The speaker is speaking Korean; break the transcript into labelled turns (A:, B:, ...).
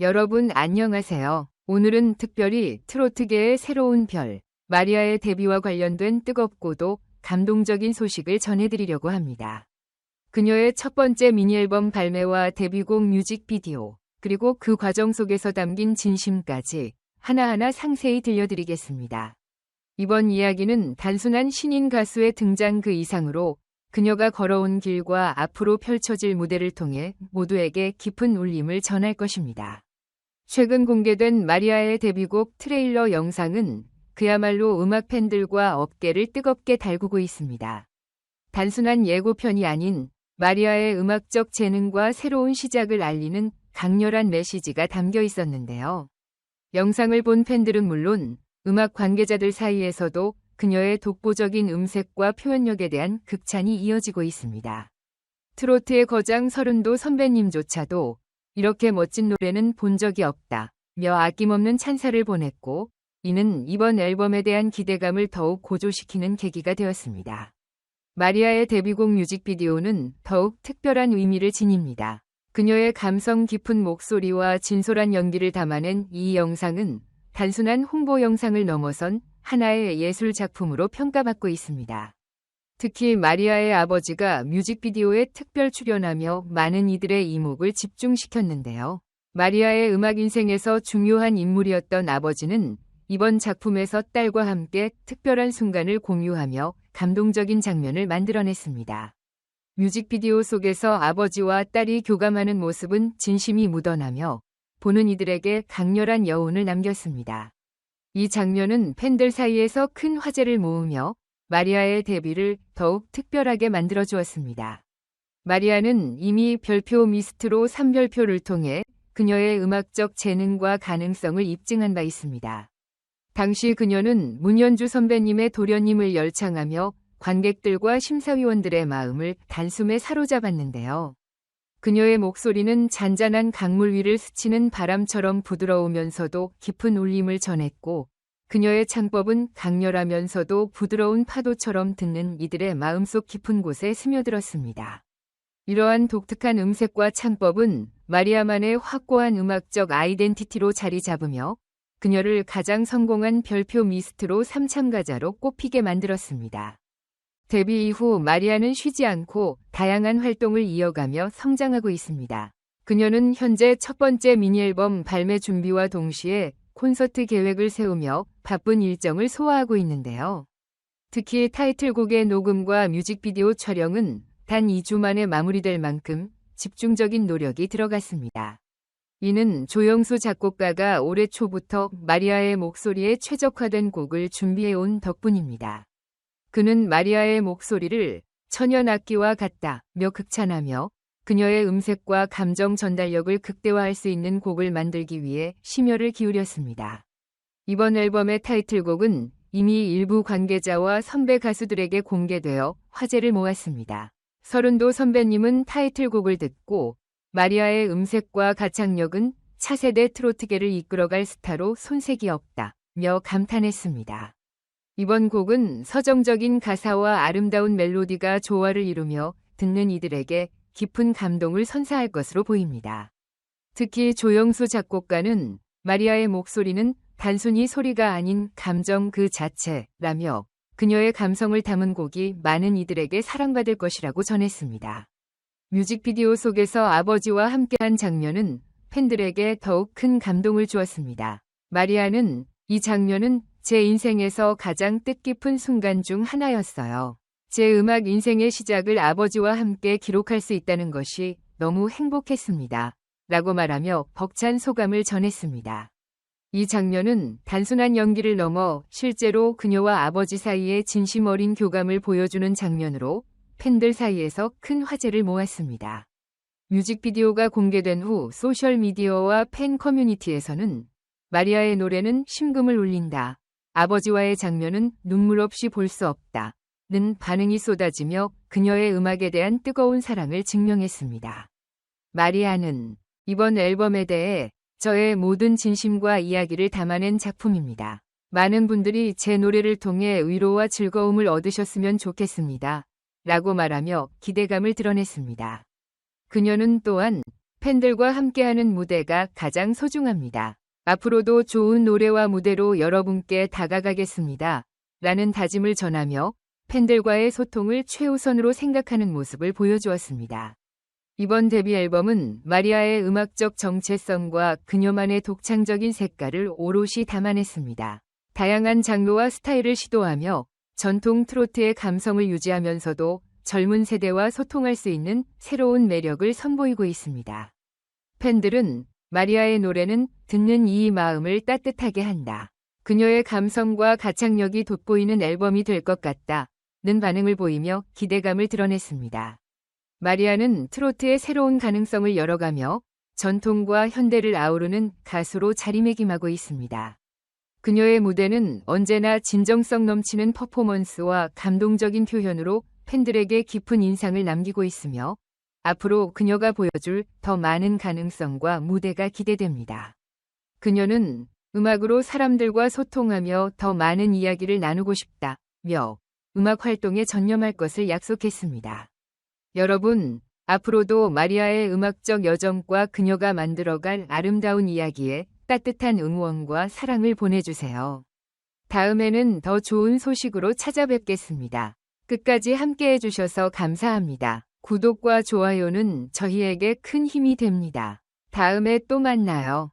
A: 여러분 안녕하세요. 오늘은 특별히 트로트계의 새로운 별, 마리아의 데뷔와 관련된 뜨겁고도 감동적인 소식을 전해드리려고 합니다. 그녀의 첫 번째 미니앨범 발매와 데뷔곡 뮤직비디오, 그리고 그 과정 속에서 담긴 진심까지 하나하나 상세히 들려드리겠습니다. 이번 이야기는 단순한 신인 가수의 등장 그 이상으로 그녀가 걸어온 길과 앞으로 펼쳐질 무대를 통해 모두에게 깊은 울림을 전할 것입니다. 최근 공개된 마리아의 데뷔곡 트레일러 영상은 그야말로 음악 팬들과 업계를 뜨겁게 달구고 있습니다. 단순한 예고편이 아닌 마리아의 음악적 재능과 새로운 시작을 알리는 강렬한 메시지가 담겨 있었는데요. 영상을 본 팬들은 물론 음악 관계자들 사이에서도 그녀의 독보적인 음색과 표현력에 대한 극찬이 이어지고 있습니다. 트로트의 거장 서른도 선배님조차도 이렇게 멋진 노래는 본 적이 없다. 며 아낌없는 찬사를 보냈고 이는 이번 앨범에 대한 기대감을 더욱 고조시키는 계기가 되었습니다. 마리아의 데뷔곡 뮤직비디오는 더욱 특별한 의미를 지닙니다. 그녀의 감성 깊은 목소리와 진솔한 연기를 담아낸 이 영상은 단순한 홍보 영상을 넘어선 하나의 예술 작품으로 평가받고 있습니다. 특히 마리아의 아버지가 뮤직비디오에 특별 출연하며 많은 이들의 이목을 집중시켰는데요. 마리아의 음악 인생에서 중요한 인물이었던 아버지는 이번 작품에서 딸과 함께 특별한 순간을 공유하며 감동적인 장면을 만들어냈습니다. 뮤직비디오 속에서 아버지와 딸이 교감하는 모습은 진심이 묻어나며 보는 이들에게 강렬한 여운을 남겼습니다. 이 장면은 팬들 사이에서 큰 화제를 모으며 마리아의 데뷔를 더욱 특별하게 만들어 주었습니다. 마리아는 이미 별표 미스트로 3별표를 통해 그녀의 음악적 재능과 가능성을 입증한 바 있습니다. 당시 그녀는 문현주 선배님의 도련님을 열창하며 관객들과 심사위원들의 마음을 단숨에 사로잡았는데요. 그녀의 목소리는 잔잔한 강물 위를 스치는 바람처럼 부드러우면서도 깊은 울림을 전했고 그녀의 창법은 강렬하면서도 부드러운 파도처럼 듣는 이들의 마음속 깊은 곳에 스며들었습니다. 이러한 독특한 음색과 창법은 마리아만의 확고한 음악적 아이덴티티로 자리 잡으며 그녀를 가장 성공한 별표 미스트로 3참가자로 꼽히게 만들었습니다. 데뷔 이후 마리아는 쉬지 않고 다양한 활동을 이어가며 성장하고 있습니다. 그녀는 현재 첫 번째 미니앨범 발매 준비와 동시에 콘서트 계획을 세우며 바쁜 일정을 소화하고 있는데요. 특히 타이틀곡의 녹음과 뮤직비디오 촬영은 단 2주 만에 마무리될 만큼 집중적인 노력이 들어갔습니다. 이는 조영수 작곡가가 올해 초부터 마리아의 목소리에 최적화된 곡을 준비해온 덕분입니다. 그는 마리아의 목소리를 천연 악기와 같다며 극찬하며 그녀의 음색과 감정 전달력을 극대화할 수 있는 곡을 만들기 위해 심혈을 기울였습니다. 이번 앨범의 타이틀곡은 이미 일부 관계자와 선배 가수들에게 공개되어 화제를 모았습니다. 서른도 선배님은 타이틀곡을 듣고 마리아의 음색과 가창력은 차세대 트로트계를 이끌어갈 스타로 손색이 없다 며 감탄했습니다. 이번 곡은 서정적인 가사와 아름다운 멜로디가 조화를 이루며 듣는 이들에게 깊은 감동을 선사할 것으로 보입니다. 특히 조영수 작곡가는 마리아의 목소리는 단순히 소리가 아닌 감정 그 자체라며 그녀의 감성을 담은 곡이 많은 이들에게 사랑받을 것이라고 전했습니다. 뮤직비디오 속에서 아버지와 함께한 장면은 팬들에게 더욱 큰 감동을 주었습니다. 마리아는 이 장면은 제 인생에서 가장 뜻깊은 순간 중 하나였어요. 제 음악 인생의 시작을 아버지와 함께 기록할 수 있다는 것이 너무 행복했습니다. 라고 말하며 벅찬 소감을 전했습니다. 이 장면은 단순한 연기를 넘어 실제로 그녀와 아버지 사이의 진심 어린 교감을 보여주는 장면으로 팬들 사이에서 큰 화제를 모았습니다. 뮤직비디오가 공개된 후 소셜미디어와 팬 커뮤니티에서는 마리아의 노래는 심금을 울린다. 아버지와의 장면은 눈물 없이 볼 수 없다. 는 반응이 쏟아지며 그녀의 음악에 대한 뜨거운 사랑을 증명했습니다. 마리아는 이번 앨범에 대해 저의 모든 진심과 이야기를 담아낸 작품입니다. 많은 분들이 제 노래를 통해 위로와 즐거움을 얻으셨으면 좋겠습니다. 라고 말하며 기대감을 드러냈습니다. 그녀는 또한 팬들과 함께하는 무대가 가장 소중합니다. 앞으로도 좋은 노래와 무대로 여러분께 다가가겠습니다. 라는 다짐을 전하며 팬들과의 소통을 최우선으로 생각하는 모습을 보여주었습니다. 이번 데뷔 앨범은 마리아의 음악적 정체성과 그녀만의 독창적인 색깔을 오롯이 담아냈습니다. 다양한 장르와 스타일을 시도하며 전통 트로트의 감성을 유지하면서도 젊은 세대와 소통할 수 있는 새로운 매력을 선보이고 있습니다. 팬들은 마리아의 노래는 듣는 이 마음을 따뜻하게 한다. 그녀의 감성과 가창력이 돋보이는 앨범이 될 것 같다. 는 반응을 보이며 기대감을 드러냈습니다. 마리아는 트로트의 새로운 가능성을 열어가며 전통과 현대를 아우르는 가수로 자리매김하고 있습니다. 그녀의 무대는 언제나 진정성 넘치는 퍼포먼스와 감동적인 표현으로 팬들에게 깊은 인상을 남기고 있으며 앞으로 그녀가 보여줄 더 많은 가능성과 무대가 기대됩니다. 그녀는 음악으로 사람들과 소통하며 더 많은 이야기를 나누고 싶다며 음악 활동에 전념할 것을 약속했습니다. 여러분, 앞으로도 마리아의 음악적 여정과 그녀가 만들어갈 아름다운 이야기에 따뜻한 응원과 사랑을 보내주세요. 다음에는 더 좋은 소식으로 찾아뵙겠습니다. 끝까지 함께 해주셔서 감사합니다. 구독과 좋아요는 저희에게 큰 힘이 됩니다. 다음에 또 만나요.